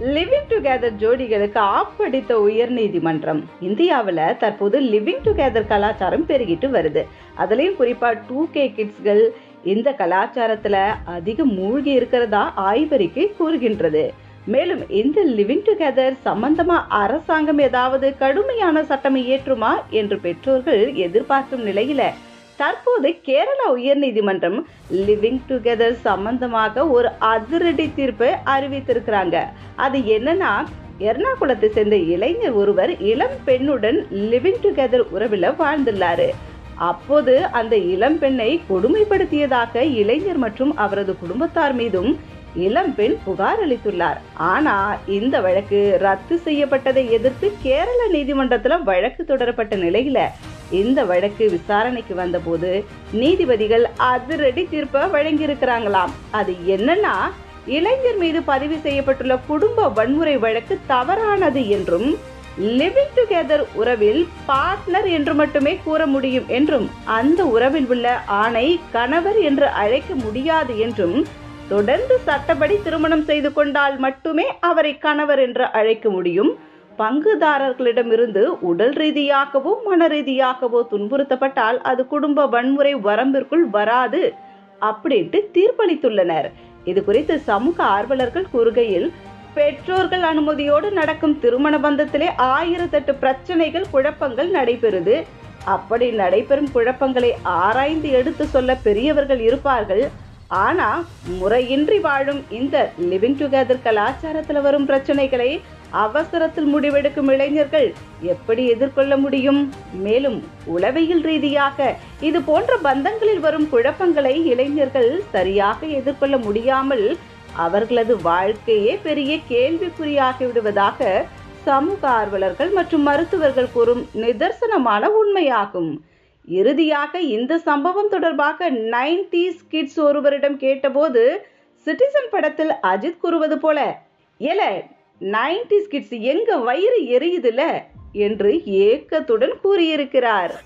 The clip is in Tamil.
லிவிங் டுகெதர் ஜோடிகளுக்கு ஆப்படித்த உயர் நீதிமன்றம் இந்தியாவில் தற்போது லிவிங் டுகெதர் கலாச்சாரம் பெருகிட்டு வருது. அதுலேயும் குறிப்பாக டூ கே கிட்ஸ்கள் இந்த கலாச்சாரத்தில் அதிகம் மூழ்கி இருக்கிறதா ஆய்வறிக்கை கூறுகின்றது. மேலும் இந்த லிவிங் டுகெதர் சம்பந்தமா அரசாங்கம் ஏதாவது கடுமையான சட்டம் இயற்றுமா என்று பெற்றோர்கள் எதிர்பார்க்கும் நிலையில தற்போது கேரளா உயர்நீதிமன்றம் லிவிங் டுகெதர் சம்பந்தமாக ஒரு அதிரடி தீர்ப்பை அறிவித்திருக்கிறாங்க. அது என்னன்னா எர்ணாகுளத்தை சேர்ந்த இளைஞர் ஒருவர் இளம் பெண்ணுடன் லிவிங் டுகெதர் உறவில் வாழ்ந்துள்ளாரு. அப்போது அந்த இளம் பெண்ணை கொடுமைப்படுத்தியதாக இளைஞர் மற்றும் அவரது குடும்பத்தார் மீதும் இளம் பெண் புகார் அளித்துள்ளார். ஆனா இந்த வழக்கு ரத்து செய்யப்பட்டதை எதிர்த்து கேரள நீதிமன்றத்துல வழக்கு தொடரப்பட்ட நிலையில இந்த வழக்கு விசாரணைக்கு வந்தபோது நீதிபதிகள் அதிரடி தீர்ப்பை வழங்கியிருக்கிறாங்களாம். அது என்னன்னா இளைஞர் மீது பதிவு செய்யப்பட்டுள்ள குடும்ப வன்முறை வழக்கு தவறானது என்றும் லிவிங் டுகெதர் உறவில் பார்ட்னர் என்று மட்டுமே கூற முடியும் என்றும் அந்த உறவில் உள்ள ஆணை கணவர் என்று அழைக்க முடியாது என்றும் தொடர்ந்து சட்டப்படி திருமணம் செய்து கொண்டால் மட்டுமே அவரை கணவர் என்று அழைக்க முடியும். பங்குதாரர்களிடமிருந்து உடல் ரீதியாகவோ மன ரீதியாகவோ துன்புறுத்தப்பட்டால் அது குடும்ப வன்முறை வரம்பிற்குள் வராது அப்படின்ட்டு தீர்ப்பளித்துள்ளனர். இது குறித்து சமூக ஆர்வலர்கள் கூறுகையில் பெற்றோர்கள் அனுமதியோடு நடக்கும் திருமண பந்தத்திலே ஆயிரத்தெட்டு பிரச்சனைகள் குழப்பங்கள் நடைபெறுது. அப்படி நடைபெறும் குழப்பங்களை ஆராய்ந்து எடுத்து சொல்ல பெரியவர்கள் இருப்பார்கள். ஆனா முறையின்றி வாழும் இந்த லிவிங் டுகெதர் கலாச்சாரத்தில் வரும் பிரச்சனைகளை அவசரத்தில் முடிவெடுக்கும் இளைஞர்கள் எப்படி எதிர்கொள்ள முடியும்? மேலும் உளவியல் ரீதியாக இது போன்ற பந்தங்களில் வரும் குழப்பங்களை இளைஞர்கள் சரியாக எதிர்கொள்ள முடியாமல் அவர்களது வாழ்க்கையே பெரிய கேள்விக்குறியாகி விடுவதாக சமூக ஆர்வலர்கள் மற்றும் மருத்துவர்கள் கூறும் நிதர்சனமான உண்மையாகும். இறுதியாக இந்த சம்பவம் தொடர்பாக நைன்டிஸ் கிட்ஸ் ஒருவரிடம் கேட்டபோது சிட்டிசன் படத்தில் அஜித் கூறுவது போல ஏல நைன்டிஸ் கிட்ஸ் எங்க வயிறு எரியுதுல? என்று ஏக்கத்துடன் கூறியிருக்கிறார்.